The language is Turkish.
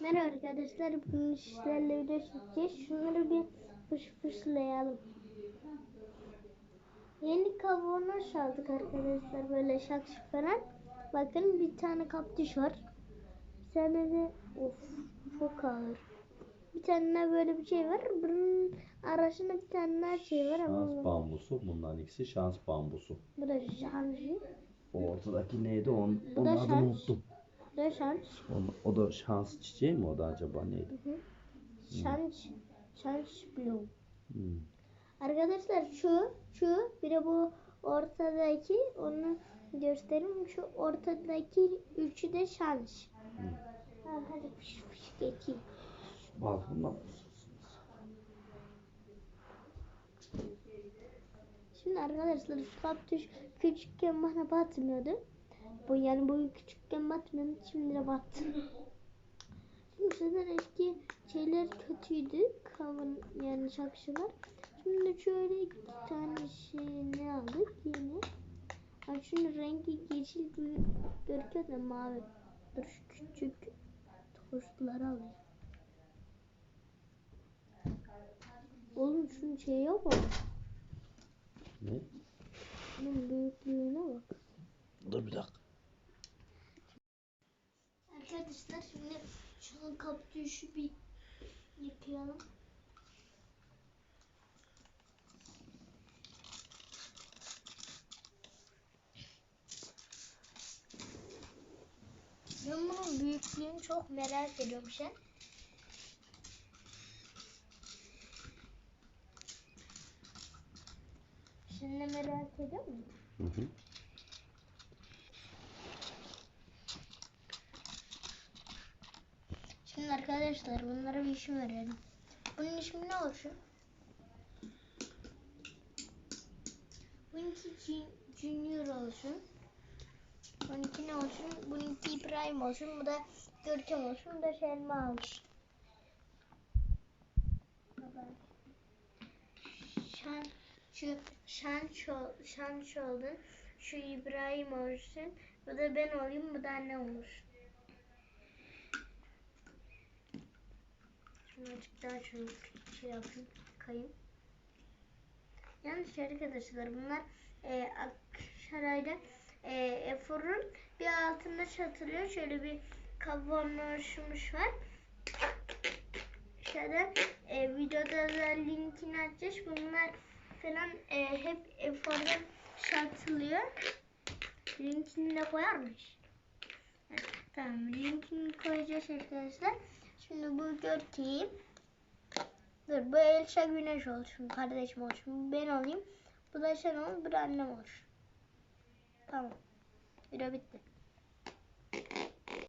Merhaba arkadaşlar. Bugün sizlerle video çekeceğiz. Şunları bir fış fışlayalım. Yeni kavanoz aldık arkadaşlar. Böyle şak şık falan. Bakın bir tane kaptüş var. Bir tane de of çok ağır. Bir tane böyle bir şey var. Bunun arasında bir tane daha şey var ama Şans bambusu. Bunların ikisi şans bambusu. bu da şansı. O ortadaki neydi? Bu onun adını unuttum. Da şans. O, o da şans çiçeği mi o da acaba neydi? Şans. Şans blue. Hmm. Arkadaşlar şu, şu bir de bu ortadaki onu göstereyim. Şu ortadaki üçü de şans. Ha, hadi fış fış geçeyim. Balkondan Şimdi arkadaşlar şu kaktüs küçükken bana batmıyordu. Bu yani bu küçükken batmıyordu. Şimdi de battı. Şimdi zaten eski şeyler kötüydü. Kavun yani şakşılar. Şimdi şöyle iki tane şey ne aldık yine. Bak şunun rengi yeşil gibi gözüküyor da mavi. Dur şu küçük tostları alayım. Oğlum şunun yok mu? ne? Bunun büyüklüğüne bak. Dur bir dakika. Arkadaşlar şimdi şunun kaktüsü bir yıkayalım. Ben bunun büyüklüğünü çok merak ediyorum sen. De merak ediyor musun? Hı hı. Arkadaşlar bunlara bir isim verelim. Bunun ismi ne olsun? Bununki Jun- Junior olsun. Bununki ne olsun? Bununki İbrahim olsun. Bu da Görkem olsun. Bu da Selma olsun. Şan, şu Şanço, Şanço olsun. Şu İbrahim olsun. Bu da ben olayım. Bu da anne olsun. Şunu daha şunu şey yapayım, kayayım. Yalnız arkadaşlar bunlar e, Aksaray'da e, Efor'un bir altında satılıyor. Şöyle bir kavanozumuz var. Şöyle e, videoda da linkini açacağız. Bunlar falan e, hep Efor'da satılıyor. Linkini de koyar mıyız? Evet, tamam linkini koyacağız arkadaşlar. Şimdi bu görkeyim. Dur bu Elsa Güneş olsun. Kardeşim olsun. Ben olayım. Bu da sen ol. Bu da annem olsun. Tamam. Video bitti.